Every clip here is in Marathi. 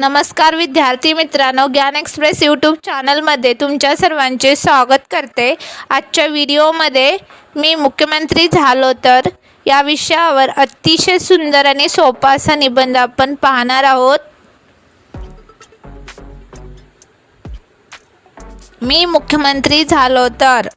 नमस्कार विद्यार्थी मित्रांनो ज्ञान एक्सप्रेस यूट्यूब चॅनलमध्ये तुमच्या सर्वांचे स्वागत करते. आजच्या व्हिडिओमध्ये मी मुख्यमंत्री झालो तर या विषयावर अतिशय सुंदर आणि सोपा असा निबंध आपण पाहणार आहोत. मी मुख्यमंत्री झालो तर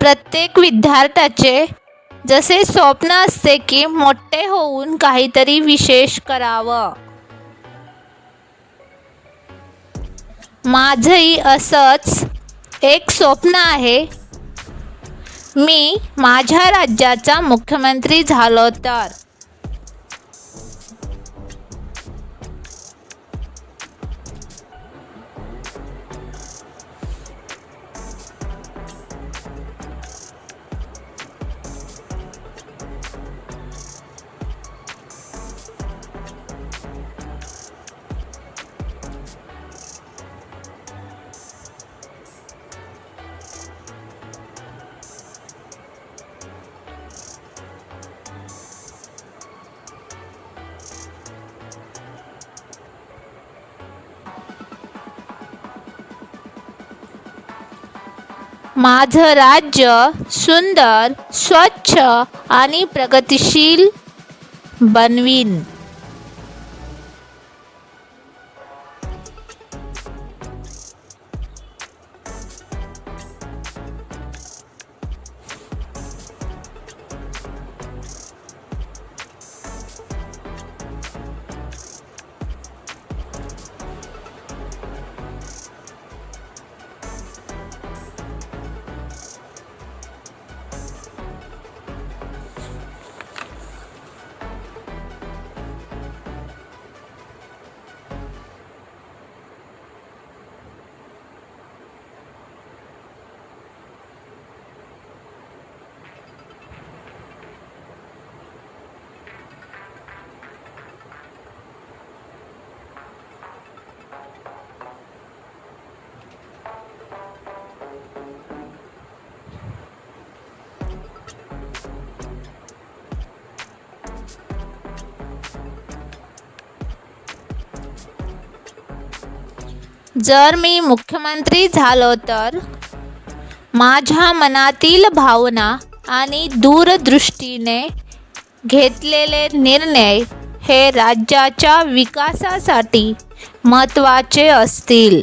प्रत्येक विद्यार्थ्याचे जसे स्वप्न असते की मोठे होऊन काहीतरी विशेष करावं. माझंही असंच एक स्वप्न आहे. मी माझ्या राज्याचा मुख्यमंत्री झालो तर. माझं राज्य सुंदर स्वच्छ आणि प्रगतिशील बनवीन. जर मी मुख्यमंत्री झालो तर? माझ्या मनातील भावना आणि दूरदृष्टीने घेतलेले निर्णय हे राज्याच्या विकासासाठी महत्त्वाचे असतील.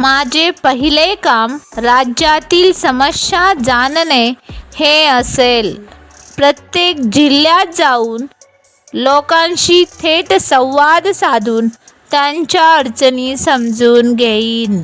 माझे पहिले काम राज्यातील समस्या जाणणे हे असेल. प्रत्येक जिल्ह्यात जाऊन लोकांशी थेट संवाद साधून त्यांच्या अडचणी समजून घेईन.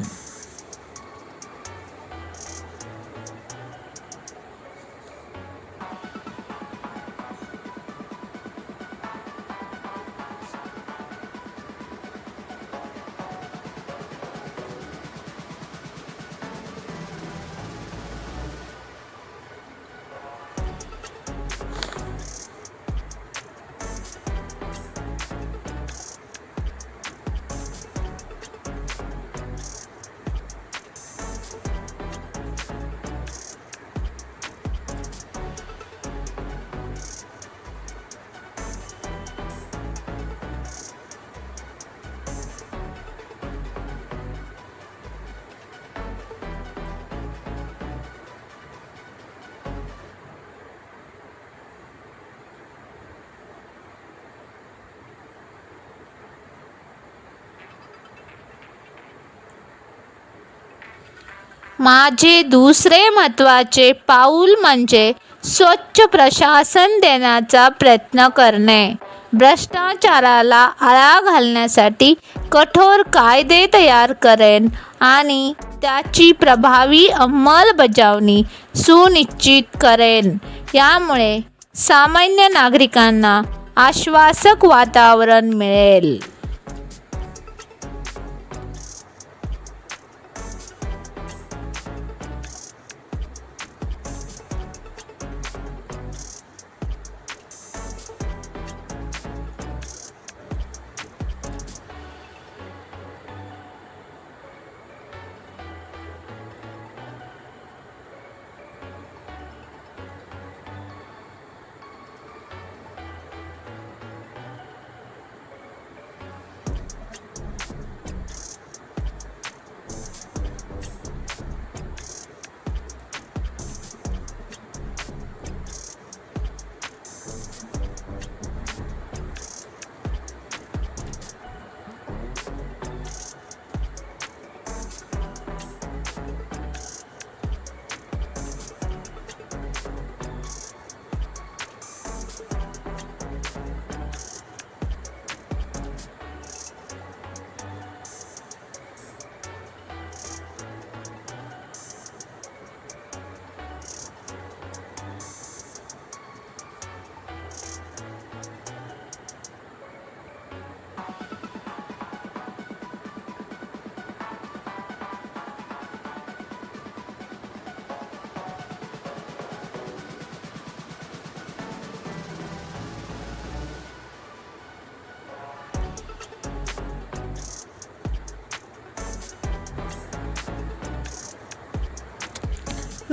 माझे दुसरे महत्त्वाचे पाऊल म्हणजे स्वच्छ प्रशासन देण्याचा प्रयत्न करणे. भ्रष्टाचाराला आळा घालण्यासाठी कठोर कायदे तयार करेन आणि त्याची प्रभावी अंमलबजावणी सुनिश्चित करेन. यामुळे सामान्य नागरिकांना आश्वासक वातावरण मिळेल.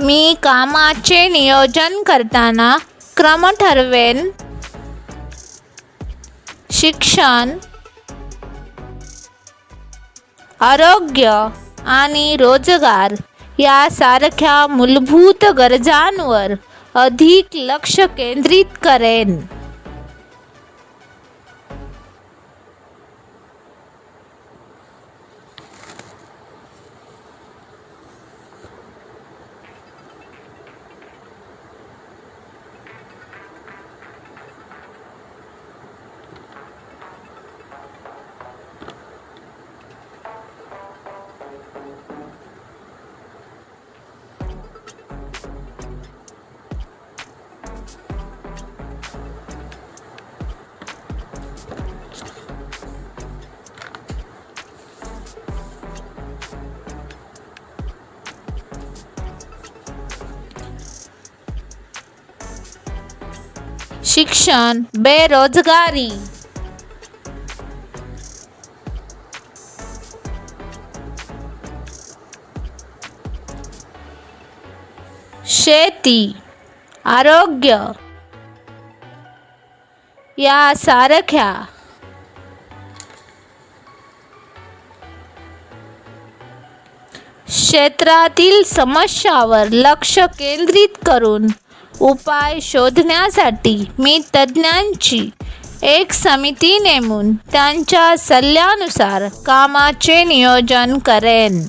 मी कामाचे नियोजन करताना क्रम ठरवेन. शिक्षण आरोग्य आणि रोजगार यासारख्या मूलभूत गरजांवर अधिक लक्ष केंद्रित करेन. शिक्षण बेरोजगारी. शेती आरोग्य. यासारख्या क्षेत्रातील समस्यावर लक्ष केंद्रित करून उपाय शोधण्यासाठी मी तज्ज्ञांची एक समिती नेमून त्यांच्या सल्ल्यानुसार कामाचे नियोजन करेन.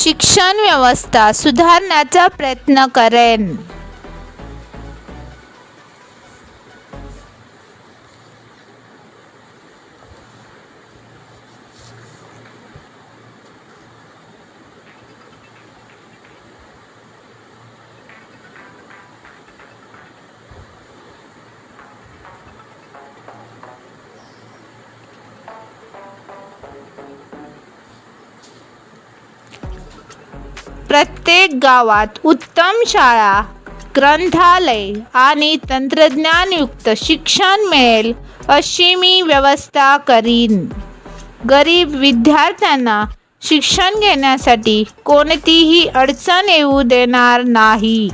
शिक्षण व्यवस्था सुधारण्याचा प्रयत्न करेन. प्रत्येक गावात उत्तम शाळा ग्रंथालय आणि तंत्रज्ञानयुक्त शिक्षण मिळेल अशी मी व्यवस्था करीन. गरीब विद्यार्थ्यांना शिक्षण घेण्यासाठी कोणतीही अडचण येऊ देणार नाही.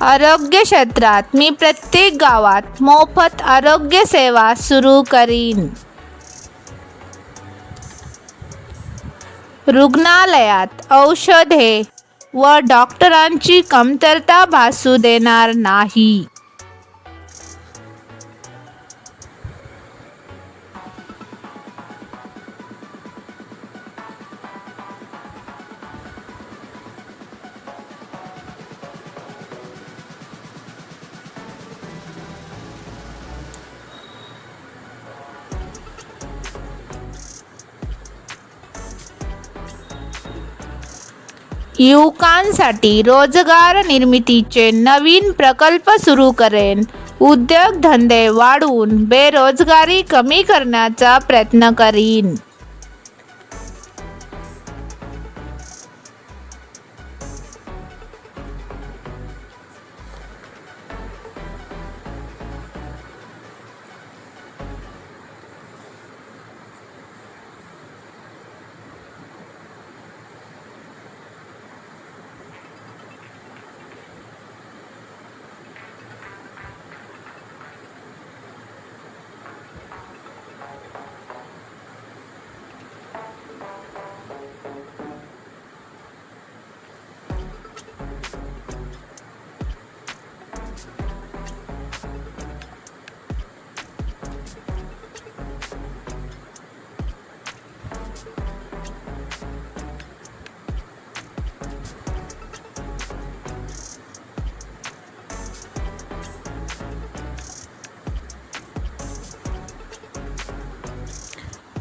आरोग्य क्षेत्रात मी प्रत्येक गावात मोफत आरोग्य सेवा सुरू करीन. रुग्णालयात औषधे व डॉक्टरांची कमतरता भासू देणार नाही. युवकांसाठी रोजगार निर्मितीचे नवीन प्रकल्प सुरू करेन. उद्योगधंदे वाढवून बेरोजगारी कमी करण्याचा प्रयत्न करीन.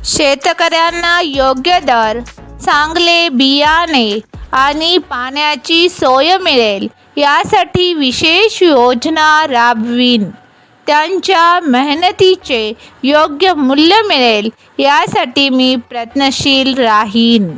शेतकऱ्यांना योग्य दर चांगले बियाणे आणि पाण्याची सोय मिळेल यासाठी विशेष योजना राबवीन. त्यांच्या मेहनतीचे योग्य मूल्य मिळेल यासाठी मी प्रयत्नशील राहीन.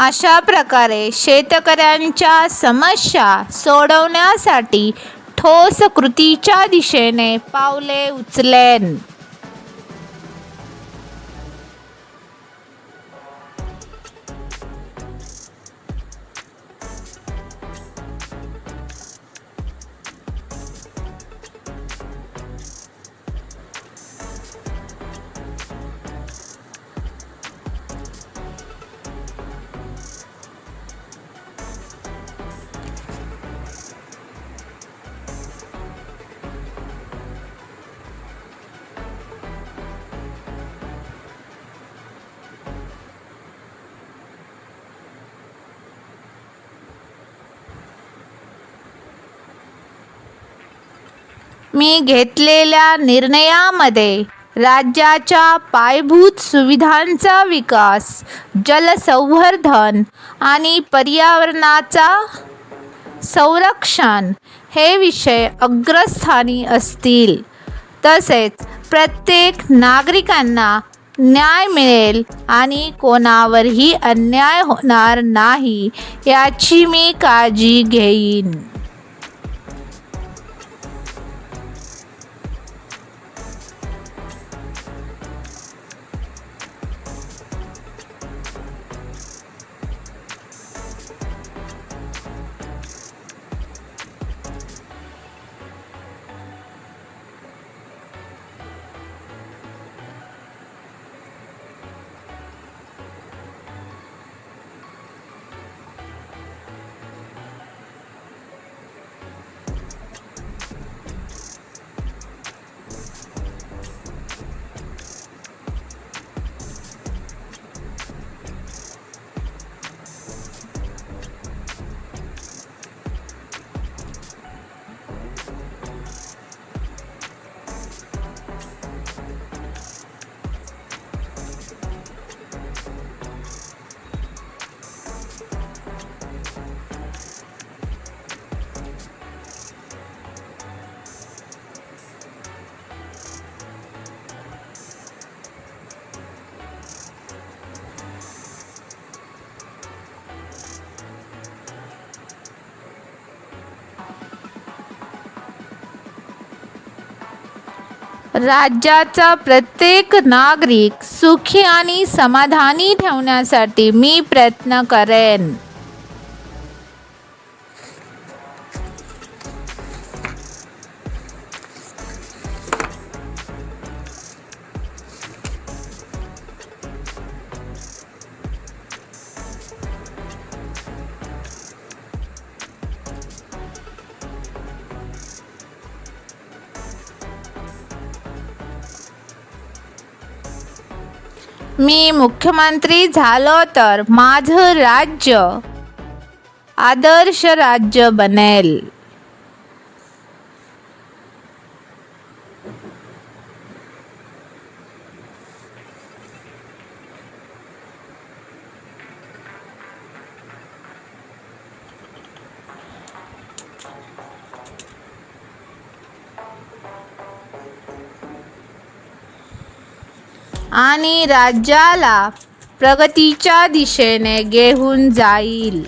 अशा प्रकारे शेतकऱ्यांच्या समस्या सोडवण्यासाठी ठोस कृतीच्या दिशेने पावले उचलेन. मी घेतलेल्या निर्णयामध्ये राज्याच्या पायाभूत सुविधांचा विकास जलसंवर्धन आणि पर्यावरणाचा संरक्षण हे विषय अग्रस्थानी असतील. तसेच प्रत्येक नागरिकांना न्याय मिळेल आणि कोणावरही अन्याय होणार नाही याची मी काळजी घेईन. राज्याचा प्रत्येक नागरिक सुखी आणि समाधानी ठेवण्यासाठी मी प्रयत्न करेन. मी मुख्यमंत्री झालो तर माझं राज्य आदर्श राज्य बनेल. आणि राज्याला प्रगतीच्या दिशेने घेऊन जाईल.